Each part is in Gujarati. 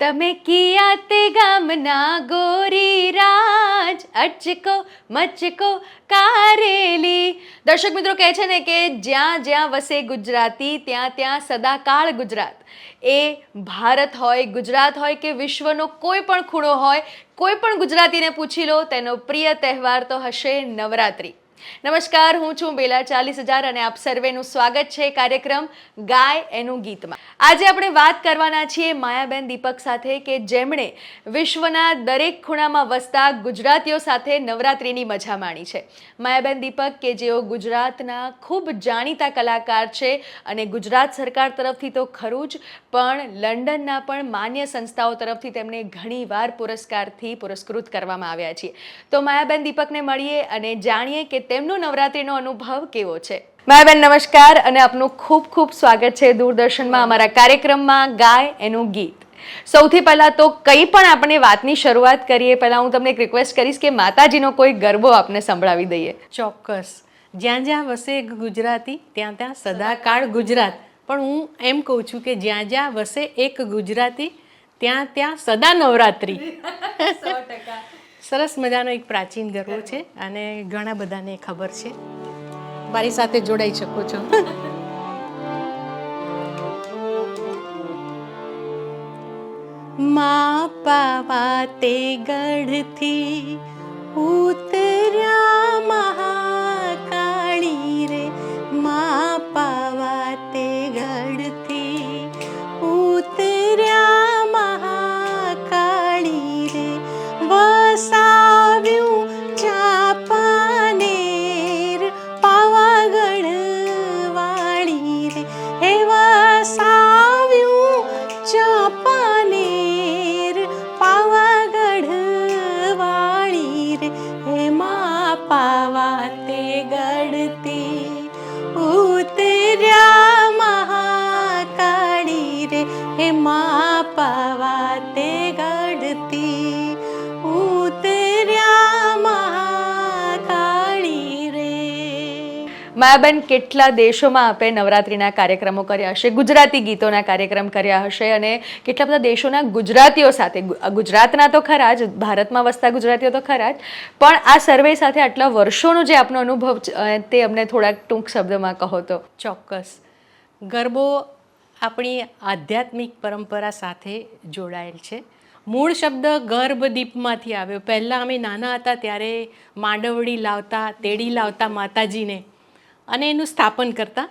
તમે કિયા તે ગામના ગોરી રાજ અચકો મચકો કારેલી. દર્શક મિત્રો કહે છે ને કે જ્યાં જ્યાં વસે ગુજરાતી, ત્યાં ત્યાં સદાકાળ ગુજરાત. એ ભારત હોય, ગુજરાત હોય કે વિશ્વનો કોઈ પણ ખૂણો હોય, કોઈ પણ ગુજરાતીને પૂછી લો, તેનો પ્રિય તહેવાર તો હશે નવરાત્રિ. નમસ્કાર, હું છું બેલા ચાલીસ હજાર અને આપ સર્વેનું સ્વાગત છે કાર્યક્રમ ગાય એનું ગીતમાં. આજે આપણે વાત કરવાના છીએ માયાબેન દીપક સાથે કે જેમણે વિશ્વના દરેક ખૂણામાં વસતા ગુજરાતીઓ સાથે નવરાત્રિની મજા માણી છે. માયાબેન દીપક કે જેઓ ગુજરાતના ખૂબ જાણીતા કલાકાર છે અને ગુજરાત સરકાર તરફથી તો ખરું જ પણ લંડનના પણ માન્ય સંસ્થાઓ તરફથી તેમને ઘણીવાર પુરસ્કારથી પુરસ્કૃત કરવામાં આવ્યા છે. તો માયાબેન દીપકને મળીએ અને જાણીએ કે તેમનો નવરાત્રિનો અનુભવ કેવો છે. માયાબેન, નમસ્કાર અને આપનું ખૂબ ખૂબ સ્વાગત છે દૂરદર્શનમાં અમારા કાર્યક્રમમાં ગાય એનું ગીત. સૌથી પહેલાં તો કંઈ પણ આપણે વાતની શરૂઆત કરીએ, પહેલાં હું તમને એક રિક્વેસ્ટ કરીશ કે માતાજીનો કોઈ ગરબો આપને સંભળાવી દઈએ. ચોક્કસ. જ્યાં જ્યાં વસે ગુજરાતી, ત્યાં ત્યાં સદાકાળ ગુજરાત. પણ હું એમ કહું છું કે જ્યાં જ્યાં વસે એક ગુજરાતી ત્યાં ત્યાં સદા નવરાત્રિ. સરસ મજાનો એક પ્રાચીન ગરબો છે અને ઘણા બધાને ખબર છે. મારી સાથે જોડાઈ શકો છો. મા પાવા તે ગઢથી ઉતર્યા મહાકાળી માયાબેન કેટલા દેશોમાં આપે નવરાત્રિના કાર્યક્રમો કર્યા હશે, ગુજરાતી ગીતોના કાર્યક્રમ કર્યા હશે અને કેટલા બધા દેશોના ગુજરાતીઓ સાથે ગુજરાતના તો ખરા જ, ભારતમાં વસતા ગુજરાતીઓ તો ખરા જ, પણ આ સર્વે સાથે આટલા વર્ષોનો જે આપનો અનુભવ તે અમને થોડાક ટૂંક શબ્દમાં કહો તો. ચોક્કસ. ગરબો આપણી આધ્યાત્મિક પરંપરા સાથે જોડાયેલ છે. મૂળ શબ્દ ગર્ભદીપમાંથી આવ્યો. પહેલાં અમે નાના હતા ત્યારે માંડવડી લાવતા, તેડી લાવતા માતાજીને અને એનું સ્થાપન કરતા.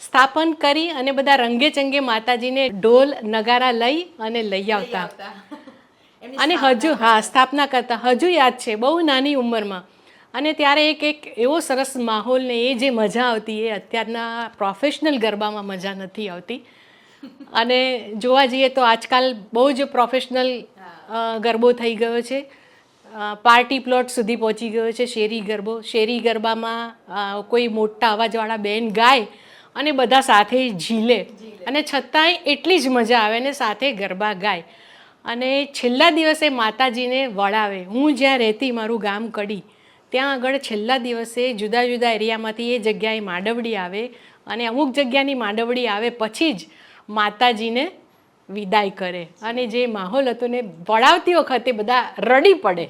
સ્થાપન કરી અને બધા રંગે ચંગે માતાજીને ઢોલ નગારા લઈ અને લઈ આવતા. અને હજુ હા સ્થાપના કરતા. હજુ યાદ છે બહુ નાની ઉંમરમાં. અને ત્યારે એક એક એવો સરસ માહોલ ને એ જે મજા આવતી એ અત્યારના પ્રોફેશનલ ગરબામાં મજા નથી આવતી. અને જોવા જઈએ તો આજકાલ બહુ જ પ્રોફેશનલ ગરબો થઈ ગયો છે. પાર્ટી પ્લોટ સુધી પહોંચી ગયો છે શેરી ગરબો. શેરી ગરબામાં કોઈ મોટા અવાજવાળા બેન ગાય અને બધા સાથે ઝીલે. અને છતાંય એટલી જ મજા આવે ને સાથે ગરબા ગાય. અને છેલ્લા દિવસે માતાજીને વળાવે. હું જ્યાં રહેતી મારું ગામ કડી ત્યાં આગળ છેલ્લા દિવસે જુદા જુદા એરિયામાંથી એ જગ્યાએ માંડવડી આવે. અને અમુક જગ્યાની માંડવડી આવે પછી જ માતાજીને વિદાય કરે અને જે માહોલ હતો ને વળાવતી વખતે બધા રડી પડે.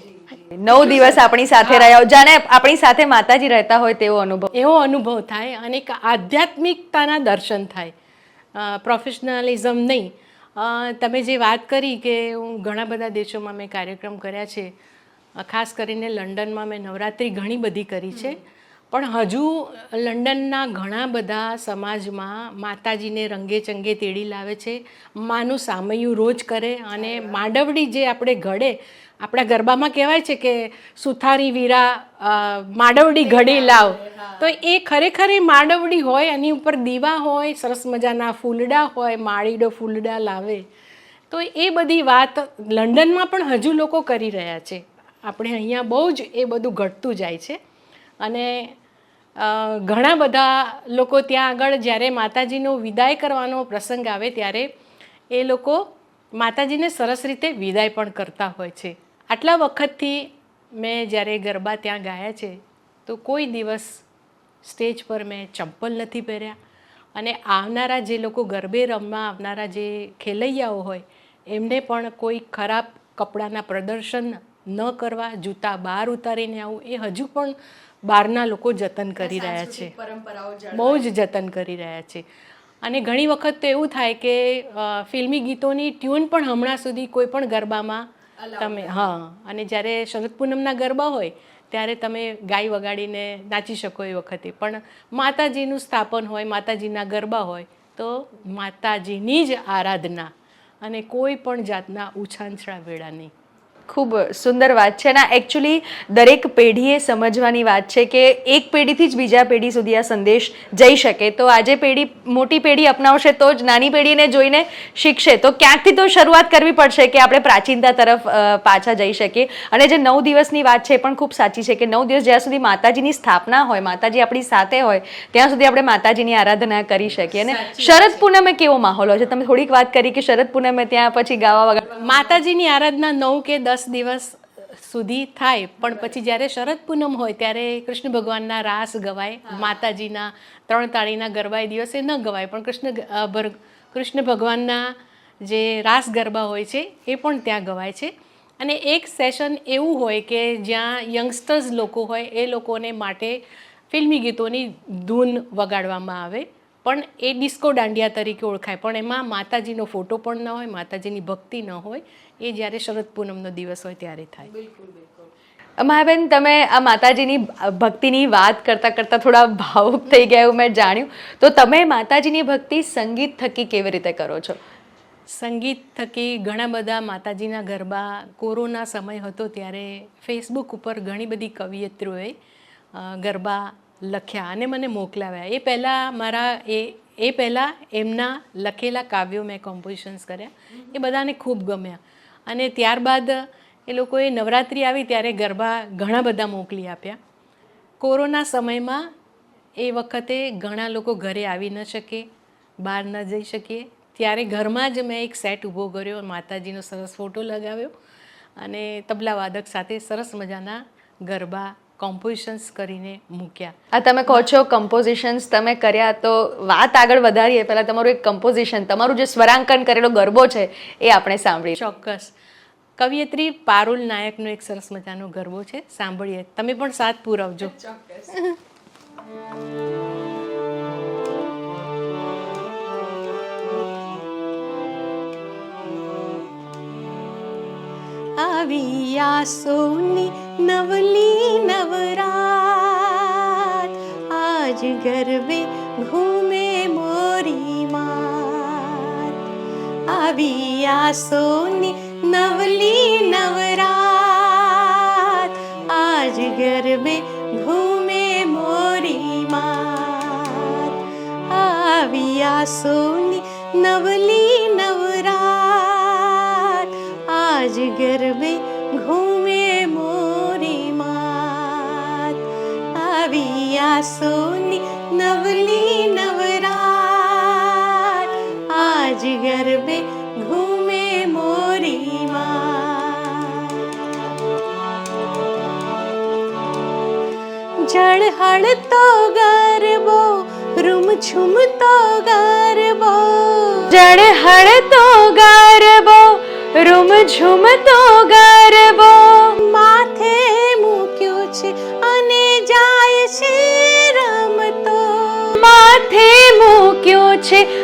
નવ દિવસ આપણી સાથે રહ્યા હોય, જાણે આપણી સાથે માતાજી રહેતા હોય તેવો અનુભવ. એવો અનુભવ થાય અને એક આધ્યાત્મિકતાના દર્શન થાય. પ્રોફેશનલિઝમ નહીં. તમે જે વાત કરી કે હું ઘણા બધા દેશોમાં મેં કાર્યક્રમ કર્યા છે ખાસ કરીને લંડનમાં મેં નવરાત્રિ ઘણી બધી કરી છે. પણ હજુ લંડનના ઘણા બધા સમાજમાં માતાજીને રંગે ચંગે તેડી લાવે છે. માનું સામયું રોજ કરે અને માંડવડી જે આપણે ઘડે, આપણા ગરબામાં કહેવાય છે કે સુથારી વીરા માંડવડી ઘડી લાવ. તો એ ખરેખર એ માંડવડી હોય, એની ઉપર દીવા હોય, સરસ મજાના ફૂલડા હોય, માળીડો ફૂલડા લાવે. તો એ બધી વાત લંડનમાં પણ હજુ લોકો કરી રહ્યા છે. આપણે અહીંયા બહુ જ એ બધું ઘટતું જાય છે. અને ઘણા બધા લોકો ત્યાં આગળ જ્યારે માતાજીનો વિદાય કરવાનો પ્રસંગ આવે ત્યારે એ લોકો માતાજીને સરસ રીતે વિદાય પણ કરતા હોય છે. આટલા વખતથી મેં જ્યારે ગરબા ત્યાં ગાયા છે, તો કોઈ દિવસ સ્ટેજ પર મેં ચંપલ નથી પહેર્યા. અને આવનારા જે લોકો ગરબે રમવા, આવનારા જે ખેલૈયાઓ હોય, એમને પણ કોઈ ખરાબ કપડાના પ્રદર્શન ન કરવા, જૂતા બહાર ઉતારીને આવું, એ હજુ પણ બહારના લોકો જતન કરી રહ્યા છે. બહુ જ જતન કરી રહ્યા છે. અને ઘણી વખત તો એવું થાય કે ફિલ્મી ગીતોની ટ્યુન પણ હમણાં સુધી કોઈ પણ ગરબામાં તમે હા અને જ્યારે શરદ પૂનમના ગરબા હોય ત્યારે તમે ગાય વગાડીને નાચી શકો એ વખતે. પણ માતાજીનું સ્થાપન હોય માતાજીના ગરબા હોય તો માતાજીની જ આરાધના અને કોઈ પણ જાતના ઉછાંછળા વેળા નહીં ખૂબ સુંદર વાત છે. અને એકચ્યુઅલી દરેક પેઢીએ સમજવાની વાત છે કે એક પેઢીથી જ બીજા પેઢી સુધી આ સંદેશ જઈ શકે. તો આજે પેઢી મોટી પેઢી અપનાવશે તો જ નાની પેઢીને જોઈને શીખશે. તો ક્યાંકથી તો શરૂઆત કરવી પડશે કે આપણે પ્રાચીનતા તરફ પાછા જઈ શકીએ. અને જે નવ દિવસની વાત છે એ પણ ખૂબ સાચી છે કે નવ દિવસ જ્યાં સુધી માતાજીની સ્થાપના હોય માતાજી આપણી સાથે હોય ત્યાં સુધી આપણે માતાજીની આરાધના કરી શકીએ. અને શરદ પૂનમે કેવો માહોલ હોય છે? તમે થોડીક વાત કરી કે શરદ પૂનમે ત્યાં પછી ગાવા વગર માતાજીની આરાધના નવ કે દસ દિવસ સુધી થાય પણ પછી જ્યારે શરદ પૂનમ હોય ત્યારે કૃષ્ણ ભગવાનના રાસ ગવાય માતાજીના ત્રણ તાળીના ગરબા એ દિવસે ન ગવાય પણ કૃષ્ણ કૃષ્ણ ભગવાનના જે રાસ ગરબા હોય છે એ પણ ત્યાં ગવાય છે. અને એક સેશન એવું હોય કે જ્યાં યંગસ્ટર્સ લોકો હોય એ લોકોને માટે ફિલ્મી ગીતોની ધૂન વગાડવામાં આવે. પણ એ ડિસ્કો દાંડિયા તરીકે ઓળખાય. પણ એમાં માતાજીનો ફોટો પણ ન હોય માતાજીની ભક્તિ ન હોય એ જ્યારે શરદ પૂનમનો દિવસ હોય ત્યારે થાય. માયાબેન તમે આ માતાજીની ભક્તિની વાત કરતાં કરતાં થોડા ભાવુક થઈ ગયા એવું મેં જાણ્યું. તો તમે માતાજીની ભક્તિ સંગીત થકી કેવી રીતે કરો છો? સંગીત થકી ઘણા બધા માતાજીના ગરબા કોરોના સમય હતો ત્યારે ફેસબુક ઉપર ઘણી બધી કવિયત્રીઓએ ગરબા લખ્યા અને મને મોકલાવ્યા. એ પહેલાં મારા એ એ પહેલાં એમના લખેલા કાવ્યો મેં કોમ્પોઝિશન્સ કર્યા. એ બધાને ખૂબ ગમ્યા. અને ત્યારબાદ એ લોકોએ નવરાત્રિ આવી ત્યારે ગરબા ઘણા બધા મોકલી આપ્યા. કોરોના સમયમાં એ વખતે ઘણા લોકો ઘરે આવી ન શકે બહાર ન જઈ શકીએ ત્યારે ઘરમાં જ મેં એક સેટ ઊભો કર્યો માતાજીનો સરસ ફોટો લગાવ્યો અને તબલા વાદક સાથે સરસ મજાના ગરબા કોમ્પોઝિશન્સ કરીને મૂક્યા. આ તમે કહો છો કમ્પોઝિશન્સ તમે કર્યા તો વાત આગળ વધારીએ. પહેલાં તમારું એક કમ્પોઝિશન તમારું જે સ્વરાંકન કરેલો ગરબો છે એ આપણે સાંભળીએ. ચોક્કસ. કવિયત્રી પારુલ નાયકનો એક સરસ મજાનો ગરબો છે સાંભળીએ. તમે પણ સાથ પુરાવજો. આવી આસોની નવલી નવરાત આજ ગરબે ઘૂમે મોરી માત આવી આસોની નવલી નવરાત આજ ગરબે ઘૂમે મોરી માત આવી આસોની નવલી નવરાત આજ ગરબે આવી આસોની નવલી નવરાત આજ ગરબે ઘૂમે મોરી માત ઝળહળતો ગરબો રૂમઝૂમતો ગરબો જળ હળતો ગરબો રૂમ ઝૂમતો ગરબો માથે મૂક્યો છે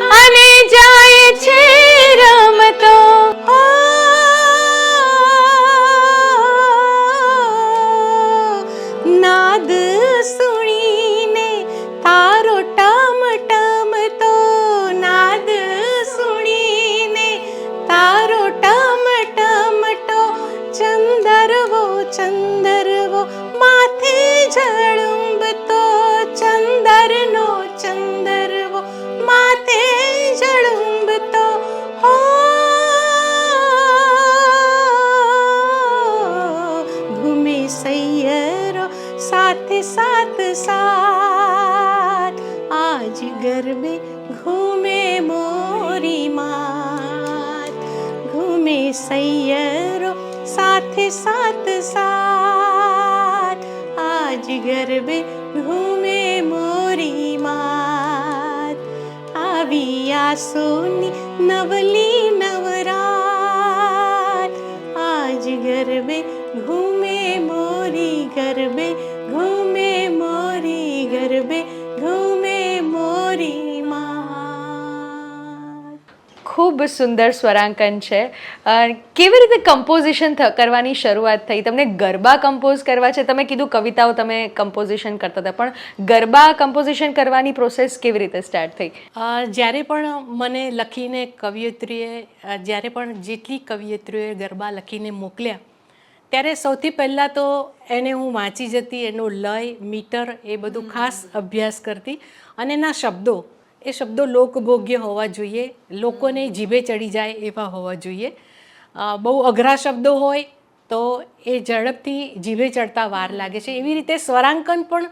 આજ ગરબે ઘૂમે મોરી માત. આવી આ સોની નવલી નવરાત. આજ ગરબે ઘૂમે મોરી ગરબે ખૂબ સુંદર સ્વરાંકન છે. કેવી રીતે કમ્પોઝિશન કરવાની શરૂઆત થઈ? તમને ગરબા કમ્પોઝ કરવા છે. તમે કીધું કવિતાઓ તમે કમ્પોઝિશન કરતા હતા. પણ ગરબા કમ્પોઝિશન કરવાની પ્રોસેસ કેવી રીતે સ્ટાર્ટ થઈ? જ્યારે પણ મને લખીને કવિયત્રીએ જ્યારે પણ જેટલી કવિયત્રીઓએ ગરબા લખીને મોકલ્યા ત્યારે સૌથી પહેલાં તો એને હું વાંચી જતી એનો લય મીટર એ બધું ખાસ અભ્યાસ કરતી અને એના શબ્દો એ શબ્દો લોકભોગ્ય હોવા જોઈએ. લોકોને જીભે ચડી જાય એવા હોવા જોઈએ. બહુ અઘરા શબ્દો હોય તો એ ઝડપથી જીભે ચડતા વાર લાગે છે. એવી રીતે સ્વરાંકન પણ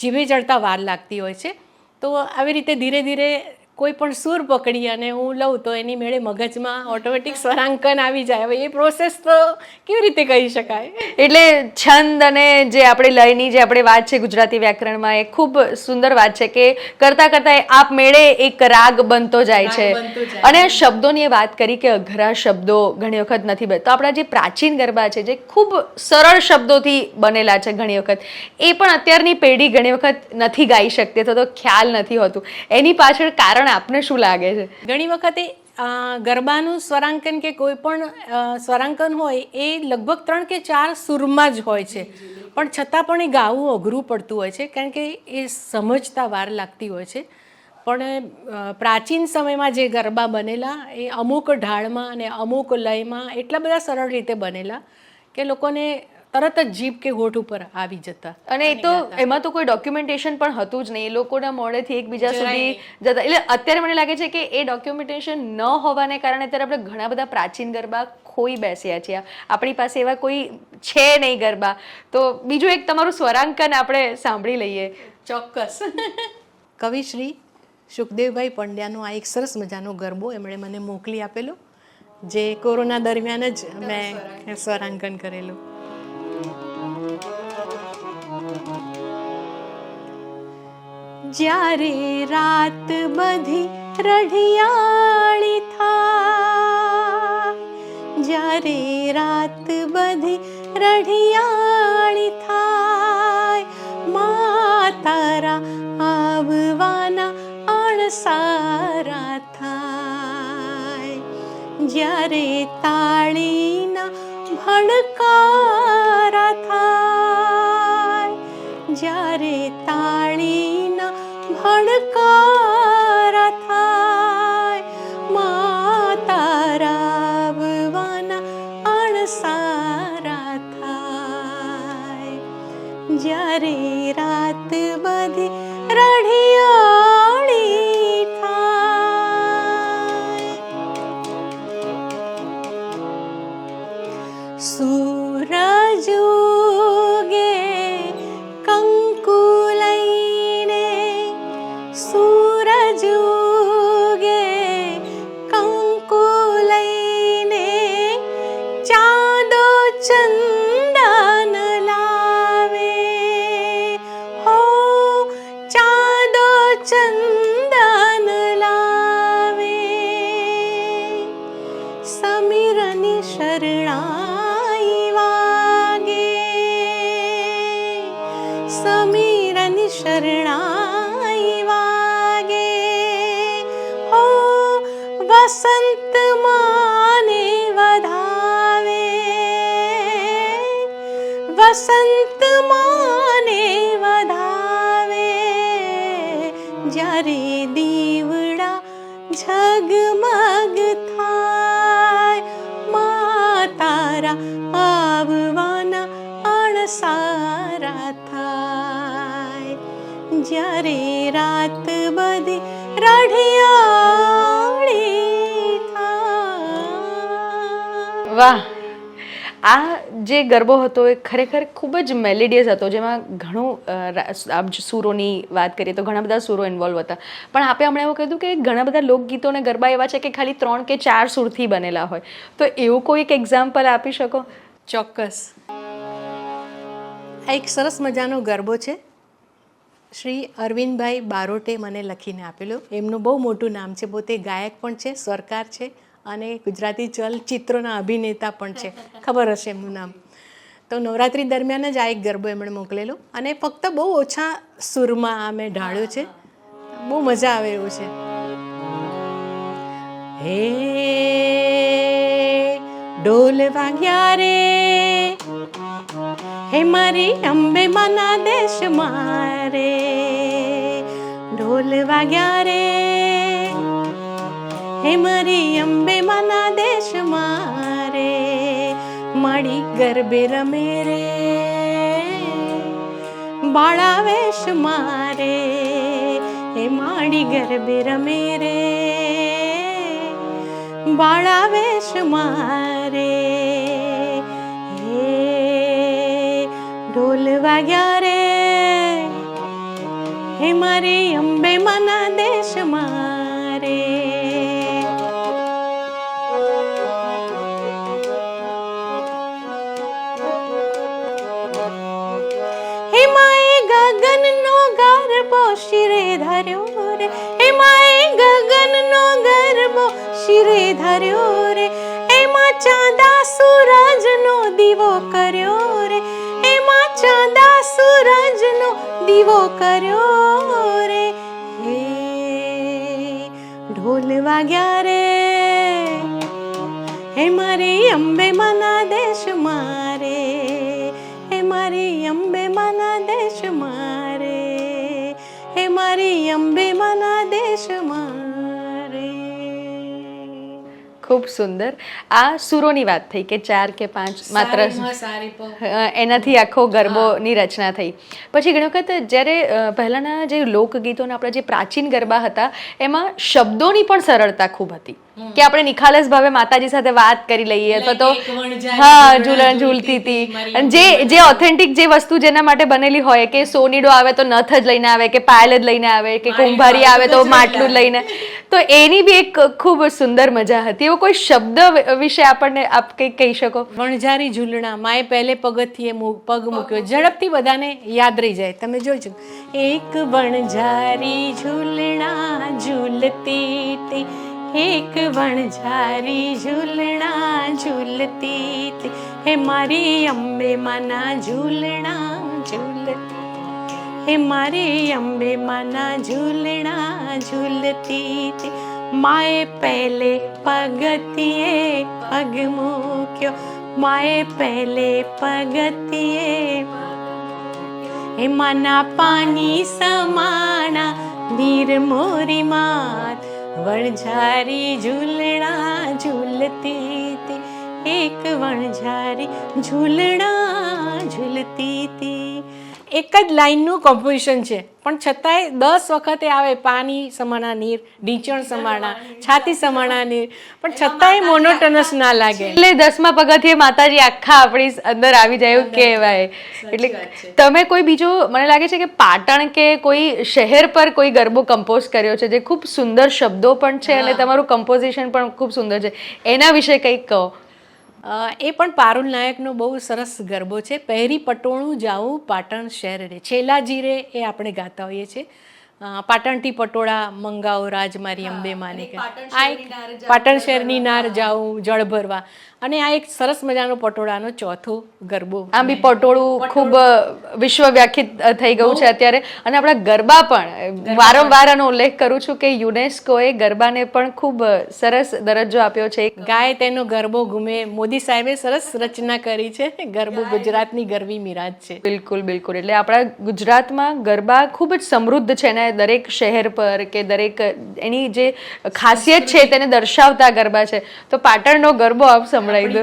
જીભે ચડતા વાર લાગતી હોય છે. તો આવી રીતે ધીરે ધીરે કોઈ પણ સૂર પકડી અને હું લઉં તો એની મેળે મગજમાં ઓટોમેટિક સ્વરાંકન આવી જાય. હવે એ પ્રોસેસ તો કેવી રીતે કહી શકાય? એટલે છંદ અને જે આપણે લયની જે આપણે વાત છે ગુજરાતી વ્યાકરણમાં એ ખૂબ સુંદર વાત છે કે કરતાં કરતાં આપમેળે એક રાગ બનતો જાય છે. અને શબ્દોની એ વાત કરી કે અઘરા શબ્દો ઘણી વખત નથી બનતો આપણા જે પ્રાચીન ગરબા છે જે ખૂબ સરળ શબ્દોથી બનેલા છે ઘણી વખત એ પણ અત્યારની પેઢી ઘણી વખત નથી ગાઈ શકતી અથવા તો ખ્યાલ નથી હોતું. એની પાછળ કારણ આપને શું લાગે છે? ઘણી વખતે ગરબાનું સ્વરાંકન કે કોઈ પણ સ્વરાંકન હોય એ લગભગ ત્રણ કે ચાર સૂરમાં જ હોય છે. પણ છતાં પણ એ ગાવું અઘરું પડતું હોય છે, કારણ કે એ સમજતા વાર લાગતી હોય છે. પણ પ્રાચીન સમયમાં જે ગરબા બનેલા, એ અમુક ઢાળમાં અને અમુક લયમાં એટલા બધા સરળ રીતે બનેલા કે લોકોને તરત જ જીભ કે હોઠ ઉપર આવી જતા અને એ તો એમાં તો કોઈ ડોક્યુમેન્ટેશન પણ હતું જ નહીં. એ લોકોના મોડેથી એકબીજા સુધી જતા. એટલે અત્યારે મને લાગે છે કે એ ડોક્યુમેન્ટેશન ન હોવાને કારણે અત્યારે આપણે ઘણા બધા પ્રાચીન ગરબા ખોઈ બેસ્યા છીએ. આપણી પાસે એવા કોઈ છે નહીં ગરબા. તો બીજું એક તમારું સ્વરાંકન આપણે સાંભળી લઈએ. ચોક્કસ. કવિશ્રી સુખદેવભાઈ પંડ્યાનો આ એક સરસ મજાનો ગરબો એમણે મને મોકલી આપેલો જે કોરોના દરમિયાન જ મેં સ્વરાંકન કરેલું. જ્યારે રાત બધી રઢિયાળી થાય જ્યારે રાત બધી રઢિયાળી થાય મા તારા આવવાના અણસારા થાય જ્યારે તાળીના ભણકારા થાય જ્યારે તાળીના அழுக்கா ઝગમગ થાય મા તારા આવવાના અણસારા થાય જ્યારે રાત બધી રઢિયાળી વાહ આ જે ગરબો હતો એ ખરેખર ખૂબ જ મેલેડિયસ હતો. જેમાં ઘણું જો સૂરોની વાત કરીએ તો ઘણા બધા સૂરો ઇન્વોલ્વ હતા. પણ આપણે હમણાં એવું કીધું કે ઘણા બધા લોકગીતો અને ગરબા એવા છે કે ખાલી ત્રણ કે ચાર સૂરથી બનેલા હોય. તો એવું કોઈ એક એક્ઝામ્પલ આપી શકો? ચોક્કસ. આ એક સરસ મજાનો ગરબો છે. શ્રી અરવિંદભાઈ બારોટે મને લખીને આપેલો. એમનું બહુ મોટું નામ છે. પોતે ગાયક પણ છે, સરકાર છે. અને ગુજરાતી ચલચિત્રોના અભિનેતા પણ છે. ખબર હશે એમનું નામ. તો નવરાત્રિ દરમિયાન જ આ એક ગરબો એમણે મોકલેલો. અને ફક્ત બહુ ઓછા સુરમાં આ મેં ઢાળ્યો છે. બહુ મજા આવે એવું છે. હે ઢોલ વાગ્યા રે. હે મારી અંબે માના દેશ મારે. ઢોલ વાગ્યા રે. હે મારી અંબે માના દેશ મારે, મળી ગરબે રમે રે. બાળા વેશ મારે હે માડી ગરબે રમે રે. બાળા વેશ મારે હે ઢોલ વાગ્યા રે. હે મારી અંબે શિરે ધર્યો રે હે માએ ગગનનો ગરબો શિરે ધર્યો રે. એમાં ચાંદા સૂરજનો દીવો કર્યો રે, એમાં ચાંદા સૂરજનો દીવો કર્યો રે. હે, ઢોલ વાગ્યા રે, હે મારી અંબે માના ખૂબ સુંદર. આ સુરોની વાત થઈ કે ચાર કે પાંચ માત્ર એનાથી આખો ગરબોની રચના થઈ. પછી ઘણી વખત જ્યારે પહેલાંના જે લોકગીતોના આપણા જે પ્રાચીન ગરબા હતા એમાં શબ્દોની પણ સરળતા ખૂબ હતી. કે આપણે નિખાલસ ભાવે માતાજી સાથે વાત કરી લઈએ. અથવા તો હા ઝૂલણ ઝૂલતી હતી, અને જે જે ઓથેન્ટિક જે વસ્તુ જેના માટે બનેલી હોય કે સોનીડો આવે તો નથ જ લઈને આવે કે પાયલ જ લઈને આવે કે કુંભારી આવે તો માટલું લઈને. તો એની બી એક ખૂબ સુંદર મજા હતી. એવો કોઈ શબ્દ વિશે આપણને આપ કંઈક કહી શકો? વણઝારી ઝૂલણા માએ પહેલે પગથિયે પગ મૂક્યો. ઝડપથી બધાને યાદ રહી જાય. તમે જોઈજો એક વણઝારી ઝૂલણા ઝૂલતી એક વણઝારી ઝૂલણા ઝૂલતી હે મારી અંબે માના ઝૂલણા ઝૂલતી હે મારી અંબે માના ઝૂલણા ઝૂલતી માએ પહેલે પગથિયે પગ મૂક્યો. માએ પહેલે પગથિયે હે માના પાણી સમાણા. નીર મોરી માત વણઝારી ઝૂલણા ઝૂલતી તી. એક વણઝારી ઝૂલણા ઝૂલતી તી. એક જ લાઈનનું કમ્પોઝિશન છે. પણ છતાંય દસ વખતે આવે પાણી સમાણા નીર ઢીંચણ સમાણા છાતી સમાણા નીર. પણ છતાંય મોનોટનસ ના લાગે. એટલે દસમા પગથિયે માતાજી આખા આપણી અંદર આવી જાય એવું કહેવાય. એટલે તમે કોઈ બીજું મને લાગે છે કે પાટણ કે કોઈ શહેર પર કોઈ ગરબો કમ્પોઝ કર્યો છે જે ખૂબ સુંદર શબ્દો પણ છે અને તમારું કમ્પોઝિશન પણ ખૂબ સુંદર છે. એના વિશે કંઈક કહો. એ પણ પારુલ નાયકનો બહુ સરસ ગરબો છે. પહેરી પટોળું જાવું પાટણ શહેર. રે છેલ્લા જીરે એ આપણે ગાતા હોઈએ છીએ. પાટણથી પટોળા મંગાવો રાજમારી અંબે માને આ એક પાટણ શહેરની નાર જાવું જળ ભરવા. અને આ એક સરસ મજાનો પટોળાનો ચોથો ગરબો આમ બી પટોળું ખૂબ વિશ્વવ્યાખ્યાત થઈ ગયું છે અત્યારે. અને આપણા ગરબા પણ વારંવાર આનો ઉલ્લેખ કરું છું કે યુનેસ્કોએ ગરબાને પણ ખૂબ સરસ દરજ્જો આપ્યો છે. ગાય તેનો ગરબો ઘૂમે મોદી સાહેબે સરસ રચના કરી છે. ગરબો ગુજરાતની ગરવી મિરાજ છે. બિલકુલ બિલકુલ. એટલે આપણા ગુજરાતમાં ગરબા ખૂબ જ સમૃદ્ધ છે ને દરેક શહેર પર કે દરેક એની જે ખાસિયત છે તેને દર્શાવતા ગરબા છે. તો પાટણનો ગરબો આપ સંભળાવી દો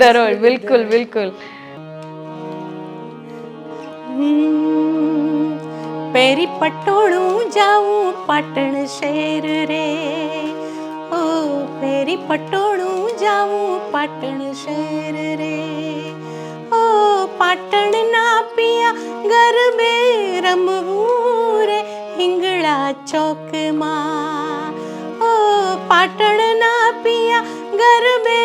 ધરોહર બિલકુલ બિલકુલ. પેરી પટોળું જાવું પાટણ શહેર રે. ઓ પેરી પટોળું જાવું પાટણ શહેર રે. ઓ પાટણના પિયા ગરબે રમવું રે હિંગળા ચોકમાં. ઓ પાટણના પિયા ગરબે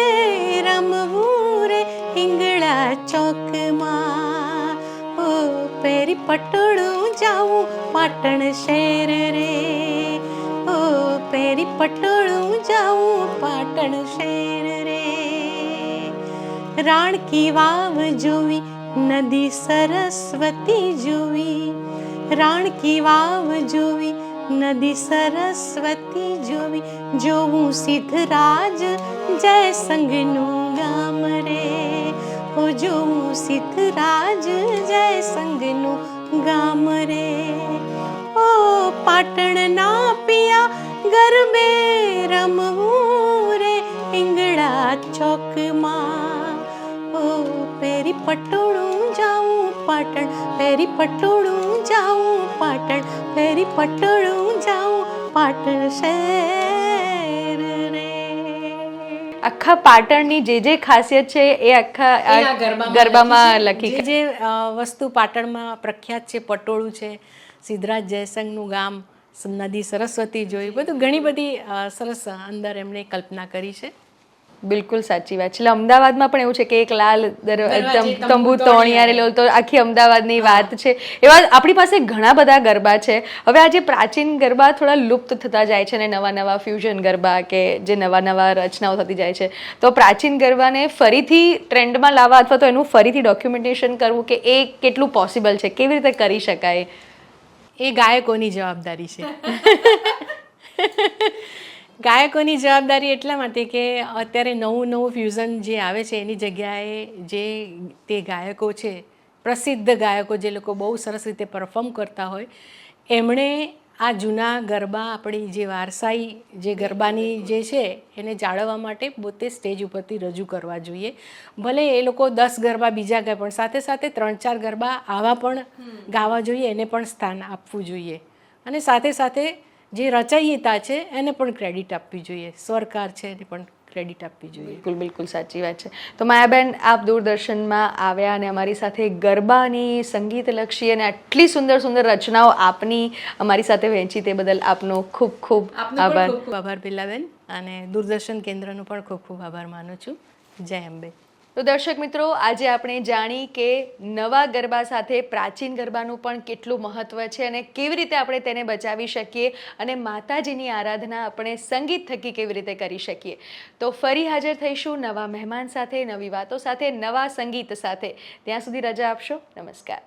રમવું રે હિંગળા ચોકમાં ઓ પહેરી પટોળું જાવું પાટણ શહેર રે ઓ પહેરી પટોળું જાઉં પાટણ શહેર રે રાણકી વાવ જોવી નદી સરસ્વતી જોવી રાણકી વાવ જોવી નદી સરસ્વતી જોવી જોવું સિદ્ધરાજ જયસંગનું ગામ રે હો જોવું સિદ્ધરાજ જયસંગનું ગામ રે ઓ પાટણના પિયા ગરબે રમવું રે ઈંગળા ચોકમાં ઓ પેરી પટોળું જાઉં પાટણ પેરી પટોળું જાઉં પાટણ ફેરી પટોળું જાઉં પાટણ શહેર રે આખા પાટણની જે જે ખાસિયત છે એ આખા ગરબામાં લખી જે વસ્તુ પાટણમાં પ્રખ્યાત છે પટોળું છે સિદ્ધરાજ જયસંગનું ગામ નદી સરસ્વતી જોઈ બધું ઘણી બધી સરસ અંદર એમણે કલ્પના કરી છે. બિલકુલ સાચી વાત. છે એટલે અમદાવાદમાં પણ એવું છે કે એક લાલ તંબુ તોણિયારે લો તો આખી અમદાવાદની વાત છે. એવા આપણી પાસે ઘણા બધા ગરબા છે. હવે આજે પ્રાચીન ગરબા થોડા લુપ્ત થતા જાય છે ને નવા નવા ફ્યુઝન ગરબા કે જે નવા નવા રચનાઓ થતી જાય છે તો પ્રાચીન ગરબાને ફરીથી ટ્રેન્ડમાં લાવવા અથવા તો એનું ફરીથી ડોક્યુમેન્ટેશન કરવું કે એ કેટલું પોસિબલ છે? કેવી રીતે કરી શકાય? એ ગાયકોની જવાબદારી છે. ગાયકોની જવાબદારી એટલા માટે કે અત્યારે નવું નવું ફ્યુઝન જે આવે છે એની જગ્યાએ જે તે ગાયકો છે પ્રસિદ્ધ ગાયકો જે લોકો બહુ સરસ રીતે પરફોર્મ કરતા હોય એમણે આ જૂના ગરબા આપણી જે વારસાઈ જે ગરબાની જે છે એને જાળવવા માટે પોતે સ્ટેજ ઉપરથી રજૂ કરવા જોઈએ. ભલે એ લોકો દસ ગરબા બીજા ગાય પણ સાથે સાથે ત્રણ ચાર ગરબા આવા પણ ગાવા જોઈએ એને પણ સ્થાન આપવું જોઈએ. અને સાથે સાથે જે રચયિતા છે એને પણ ક્રેડિટ આપવી જોઈએ. સ્વરકાર છે એને પણ ક્રેડિટ આપવી જોઈએ. બિલકુલ બિલકુલ સાચી વાત છે. તો માયાબેન આપ દૂરદર્શનમાં આવ્યા અને અમારી સાથે ગરબાની સંગીતલક્ષી અને આટલી સુંદર સુંદર રચનાઓ આપની અમારી સાથે વહેંચી તે બદલ આપનો ખૂબ ખૂબ આભાર. આભાર બિલાબેન અને દૂરદર્શન કેન્દ્રનો પણ ખૂબ ખૂબ આભાર માનું છું. જય અંબે. તો દર્શક મિત્રો, આજે આપણે જાણી કે નવા ગરબા સાથે પ્રાચીન ગરબાનું પણ કેટલું મહત્ત્વ છે અને કેવી રીતે આપણે તેને બચાવી શકીએ અને માતાજીની આરાધના આપણે સંગીત થકી કેવી રીતે કરી શકીએ. તો ફરી હાજર થઈશું નવા મહેમાન સાથે, નવી વાતો સાથે, નવા સંગીત સાથે. ત્યાં સુધી રજા આપશો. નમસ્કાર.